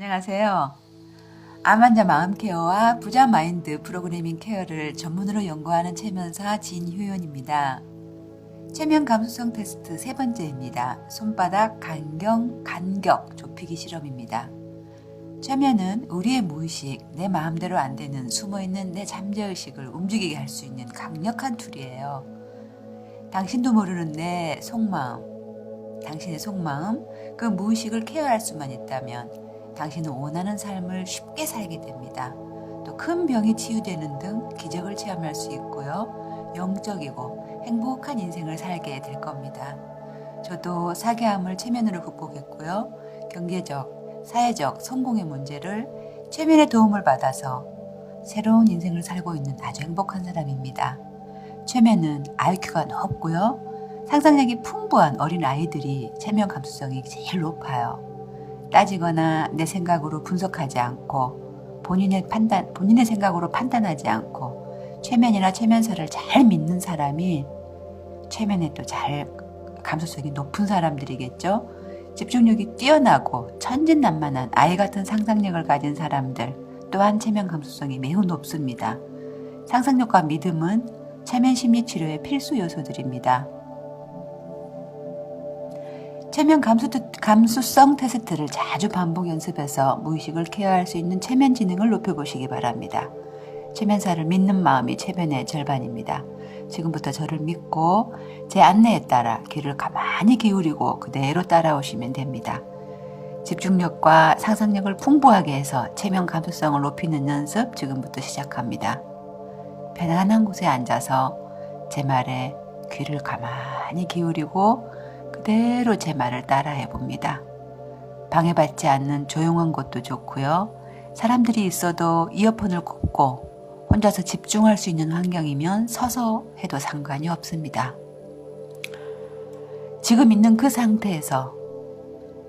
안녕하세요. 암 환자 마음 케어와 부자 마인드 프로그래밍 케어를 전문으로 연구하는 최면사 진효연입니다. 최면 감수성 테스트 세 번째입니다. 손바닥 간경, 간격 좁히기 실험입니다. 최면은 우리의 무의식, 내 마음대로 안 되는 숨어있는 내 잠재의식을 움직이게 할 수 있는 강력한 툴이에요. 당신도 모르는 내 속마음, 당신의 속마음, 그 무의식을 케어할 수만 있다면 당신은 원하는 삶을 쉽게 살게 됩니다. 또 큰 병이 치유되는 등 기적을 체험할 수 있고요. 영적이고 행복한 인생을 살게 될 겁니다. 저도 사계암을 체면으로 극복했고요. 경제적, 사회적 성공의 문제를 체면의 도움을 받아서 새로운 인생을 살고 있는 아주 행복한 사람입니다. 최면은 IQ가 높고요. 상상력이 풍부한 어린 아이들이 체면 감수성이 제일 높아요. 따지거나 내 생각으로 분석하지 않고 본인의 판단, 본인의 생각으로 판단하지 않고 최면이나 최면사를 잘 믿는 사람이 최면에 또 잘 감수성이 높은 사람들이겠죠. 집중력이 뛰어나고 천진난만한 아이 같은 상상력을 가진 사람들 또한 체면 감수성이 매우 높습니다. 상상력과 믿음은 체면 심리 치료의 필수 요소들입니다. 체면 감수, 감수성 테스트를 자주 반복 연습해서 무의식을 케어할 수 있는 체면 지능을 높여보시기 바랍니다. 체면사를 믿는 마음이 체면의 절반입니다. 지금부터 저를 믿고 제 안내에 따라 귀를 가만히 기울이고 그대로 따라오시면 됩니다. 집중력과 상상력을 풍부하게 해서 체면 감수성을 높이는 연습 지금부터 시작합니다. 편안한 곳에 앉아서 제 말에 귀를 가만히 기울이고 그대로 제 말을 따라해 봅니다. 방해받지 않는 조용한 곳도 좋고요. 사람들이 있어도 이어폰을 꽂고 혼자서 집중할 수 있는 환경이면 서서 해도 상관이 없습니다. 지금 있는 그 상태에서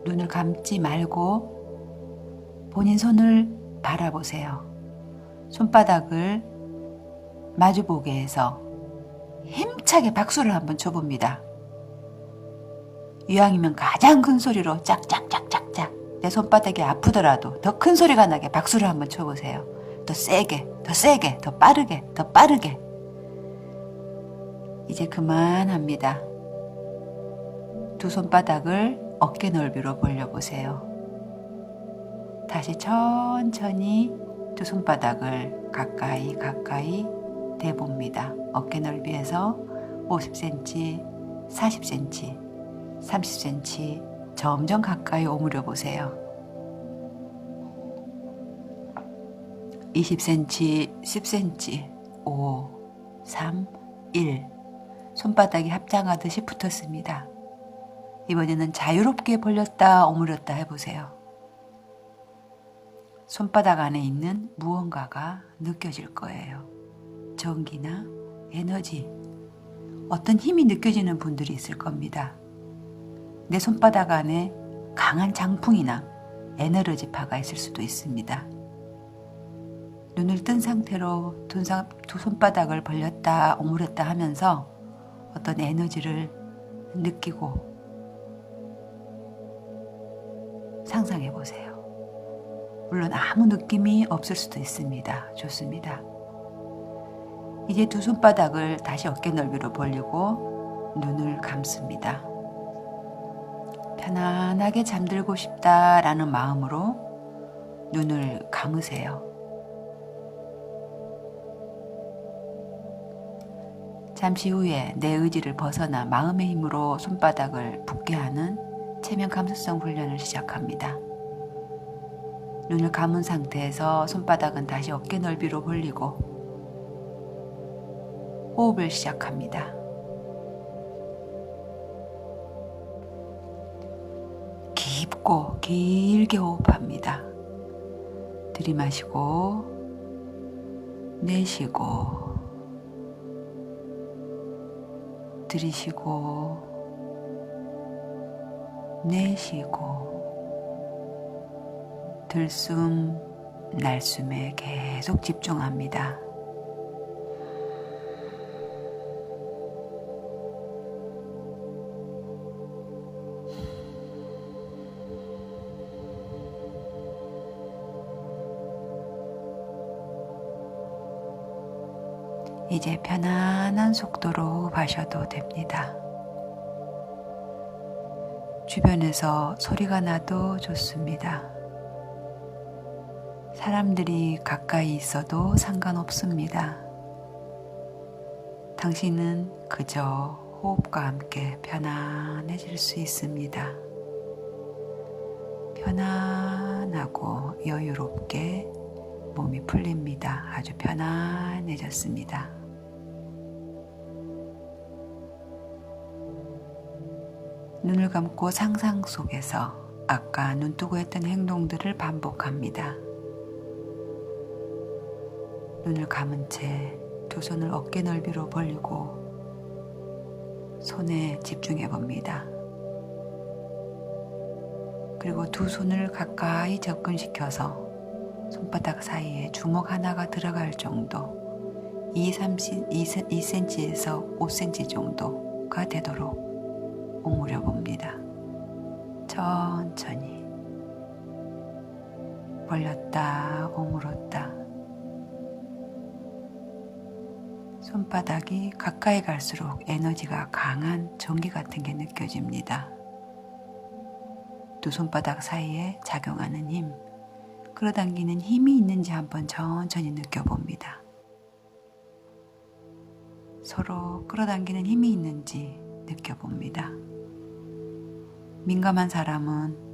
눈을 감지 말고 본인 손을 바라보세요. 손바닥을 마주보게 해서 힘차게 박수를 한번 쳐봅니다. 이왕이면 가장 큰 소리로 짝짝짝짝짝 내 손바닥이 아프더라도 더 큰 소리가 나게 박수를 한번 쳐보세요. 더 세게, 더 세게, 더 빠르게, 더 빠르게. 이제 그만합니다. 두 손바닥을 어깨 넓이로 벌려보세요. 다시 천천히 두 손바닥을 가까이 가까이 대봅니다. 어깨 넓이에서 50cm, 40cm, 30cm 점점 가까이 오므려 보세요. 20cm, 10cm, 5, 3, 1. 손바닥이 합장하듯이 붙었습니다. 이번에는 자유롭게 벌렸다 오므렸다 해보세요. 손바닥 안에 있는 무언가가 느껴질 거예요. 전기나 에너지, 어떤 힘이 느껴지는 분들이 있을 겁니다. 내 손바닥 안에 강한 장풍이나 에너지파가 있을 수도 있습니다. 눈을 뜬 상태로 두 손바닥을 벌렸다 오므렸다 하면서 어떤 에너지를 느끼고 상상해 보세요. 물론 아무 느낌이 없을 수도 있습니다. 좋습니다. 이제 두 손바닥을 다시 어깨 넓이로 벌리고 눈을 감습니다. 편안하게 잠들고 싶다라는 마음으로 눈을 감으세요. 잠시 후에 내 의지를 벗어나 마음의 힘으로 손바닥을 붓게 하는 체면 감수성 훈련을 시작합니다. 눈을 감은 상태에서 손바닥은 다시 어깨 넓이로 벌리고 호흡을 시작합니다. 길게 호흡합니다. 들이마시고 내쉬고 들이쉬고 내쉬고 들숨 날숨에 계속 집중합니다. 이제 편안한 속도로 호흡하셔도 됩니다. 주변에서 소리가 나도 좋습니다. 사람들이 가까이 있어도 상관없습니다. 당신은 그저 호흡과 함께 편안해질 수 있습니다. 편안하고 여유롭게 몸이 풀립니다. 아주 편안해졌습니다. 눈을 감고 상상 속에서 아까 눈뜨고 했던 행동들을 반복합니다. 눈을 감은 채 두 손을 어깨 넓이로 벌리고 손에 집중해 봅니다. 그리고 두 손을 가까이 접근시켜서 손바닥 사이에 주먹 하나가 들어갈 정도 2, 30, 2cm에서 5cm 정도가 되도록 오므려 봅니다. 천천히 벌렸다 오므렸다 손바닥이 가까이 갈수록 에너지가 강한 전기 같은 게 느껴집니다. 두 손바닥 사이에 작용하는 힘, 끌어당기는 힘이 있는지 한번 천천히 느껴봅니다. 서로 끌어당기는 힘이 있는지 느껴봅니다. 민감한 사람은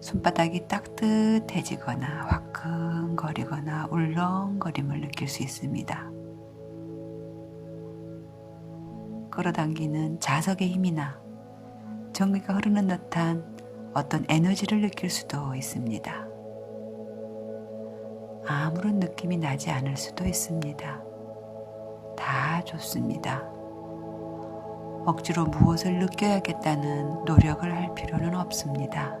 손바닥이 따뜻해지거나 화끈거리거나 울렁거림을 느낄 수 있습니다. 끌어당기는 자석의 힘이나 전기가 흐르는 듯한 어떤 에너지를 느낄 수도 있습니다. 아무런 느낌이 나지 않을 수도 있습니다. 다 좋습니다. 억지로 무엇을 느껴야겠다는 노력을 할 필요는 없습니다.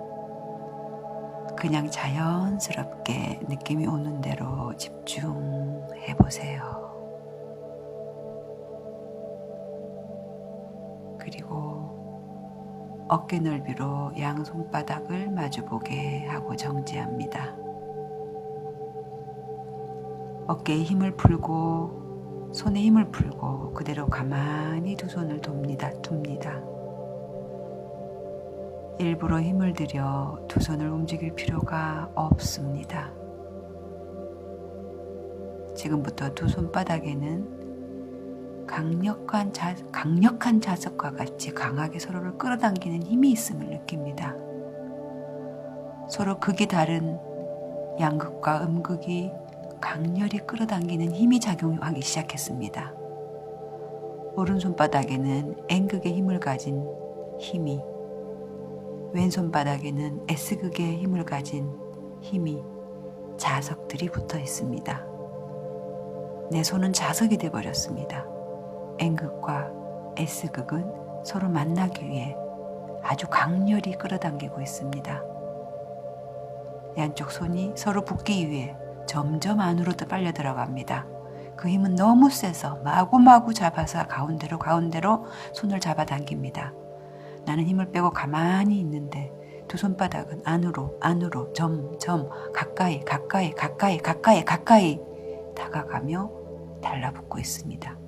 그냥 자연스럽게 느낌이 오는 대로 집중해 보세요. 그리고 어깨 넓이로 양 손바닥을 마주보게 하고 정지합니다. 어깨에 힘을 풀고 손에 힘을 풀고 그대로 가만히 두 손을 돕니다. 둡니다. 일부러 힘을 들여 두 손을 움직일 필요가 없습니다. 지금부터 두 손바닥에는 강력한, 자, 강력한 자석과 같이 강하게 서로를 끌어당기는 힘이 있음을 느낍니다. 서로 극이 다른 양극과 음극이 강렬히 끌어당기는 힘이 작용하기 시작했습니다. 오른손바닥에는 N극의 힘을 가진 힘이, 왼손바닥에는 S극의 힘을 가진 힘이 자석들이 붙어 있습니다. 내 손은 자석이 되어버렸습니다. N극과 S극은 서로 만나기 위해 아주 강렬히 끌어당기고 있습니다. 양쪽 손이 서로 붙기 위해 점점 안으로 빨려 들어갑니다. 그 힘은 너무 세서 마구마구 잡아서 가운데로 가운데로 손을 잡아 당깁니다. 나는 힘을 빼고 가만히 있는데 두 손바닥은 안으로 안으로 점점 가까이 가까이 가까이 가까이 가까이 다가가며 달라붙고 있습니다.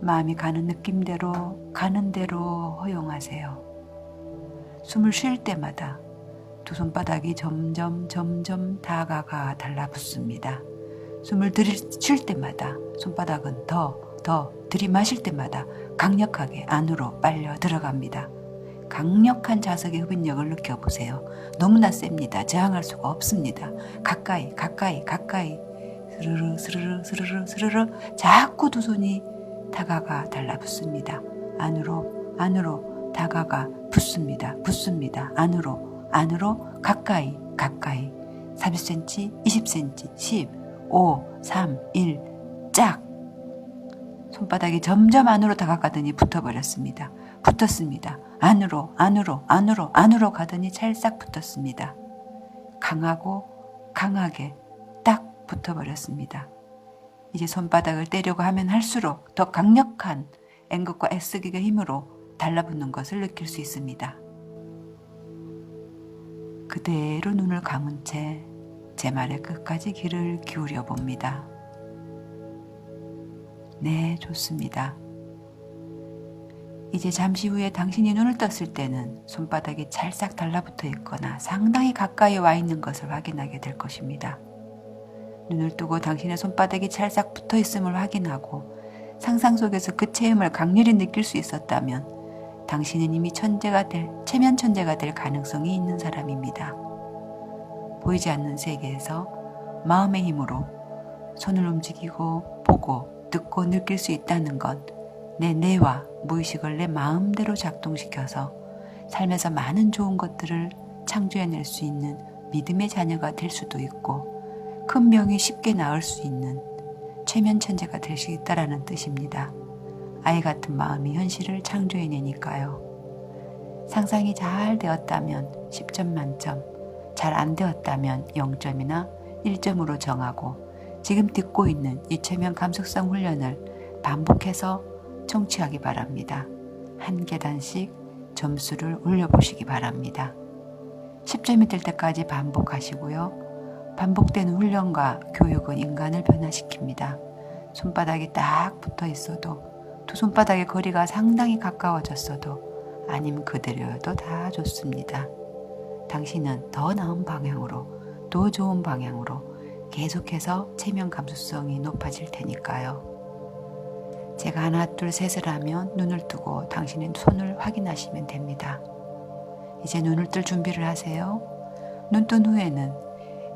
마음이 가는 느낌대로 가는 대로 허용하세요. 숨을 쉴 때마다 두 손바닥이 점점 점점 다가가 달라붙습니다. 숨을 들이쉴 때마다 손바닥은 더, 더 들이마실 때마다 강력하게 안으로 빨려 들어갑니다. 강력한 자석의 흡인력을 느껴보세요. 너무나 셉니다. 저항할 수가 없습니다. 가까이, 가까이, 가까이. 스르르, 스르르, 스르르, 스르르. 자꾸 두 손이 다가가 달라붙습니다. 안으로, 안으로 다가가 붙습니다. 붙습니다. 안으로, 안으로 가까이, 가까이. 30cm, 20cm, 10, 5, 3, 1, 짝! 손바닥이 점점 안으로 다가가더니 붙어버렸습니다. 붙었습니다. 안으로, 안으로, 안으로, 안으로 가더니 찰싹 붙었습니다. 강하고 강하게 딱 붙어버렸습니다. 이제 손바닥을 떼려고 하면 할수록 더 강력한 N극과 S극의 힘으로 달라붙는 것을 느낄 수 있습니다. 그대로 눈을 감은 채 제 말에 끝까지 귀를 기울여 봅니다. 네, 좋습니다. 이제 잠시 후에 당신이 눈을 떴을 때는 손바닥이 찰싹 달라붙어 있거나 상당히 가까이 와 있는 것을 확인하게 될 것입니다. 눈을 뜨고 당신의 손바닥이 찰싹 붙어 있음을 확인하고 상상 속에서 그 체험을 강렬히 느낄 수 있었다면 당신은 이미 천재가 될, 체면 천재가 될 가능성이 있는 사람입니다. 보이지 않는 세계에서 마음의 힘으로 손을 움직이고 보고 듣고 느낄 수 있다는 건내 뇌와 무의식을 내 마음대로 작동시켜서 삶에서 많은 좋은 것들을 창조해낼 수 있는 믿음의 자녀가 될 수도 있고 큰 병이 쉽게 나을 수 있는 최면 천재가 될 수 있다라는 뜻입니다. 아이 같은 마음이 현실을 창조해내니까요. 상상이 잘 되었다면 10점 만점, 잘 안 되었다면 0점이나 1점으로 정하고 지금 듣고 있는 이 최면 감수성 훈련을 반복해서 청취하기 바랍니다. 한 계단씩 점수를 올려보시기 바랍니다. 10점이 될 때까지 반복하시고요. 반복되는 훈련과 교육은 인간을 변화시킵니다. 손바닥이 딱 붙어 있어도 두 손바닥의 거리가 상당히 가까워졌어도 아니면 그대로여도 다 좋습니다. 당신은 더 나은 방향으로, 더 좋은 방향으로 계속해서 체면 감수성이 높아질 테니까요. 제가 하나, 둘, 셋을 하면 눈을 뜨고 당신의 손을 확인하시면 됩니다. 이제 눈을 뜰 준비를 하세요. 눈 뜬 후에는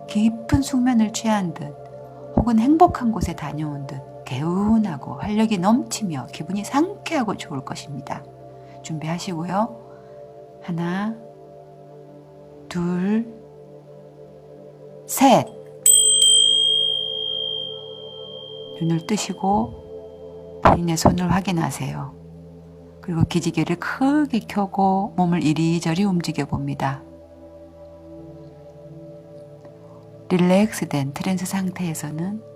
깊은 숙면을 취한 듯 혹은 행복한 곳에 다녀온 듯 개운하고 활력이 넘치며 기분이 상쾌하고 좋을 것입니다. 준비하시고요. 하나, 둘, 셋. 눈을 뜨시고 본인의 손을 확인하세요. 그리고 기지개를 크게 켜고 몸을 이리저리 움직여 봅니다. 릴렉스된 트랜스 상태에서는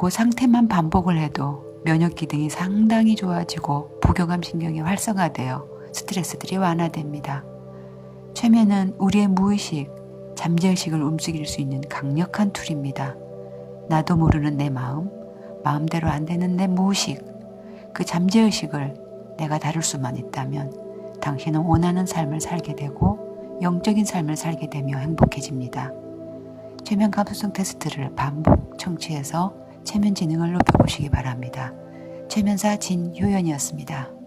그 상태만 반복을 해도 면역 기능이 상당히 좋아지고 부교감 신경이 활성화되어 스트레스들이 완화됩니다. 최면은 우리의 무의식, 잠재의식을 움직일 수 있는 강력한 툴입니다. 나도 모르는 내 마음, 마음대로 안 되는 내 무의식, 그 잠재의식을 내가 다룰 수만 있다면 당신은 원하는 삶을 살게 되고 영적인 삶을 살게 되며 행복해집니다. 최면 감수성 테스트를 반복 청취해서 체면 지능을 높여보시기 바랍니다. 최면사 진효연이었습니다.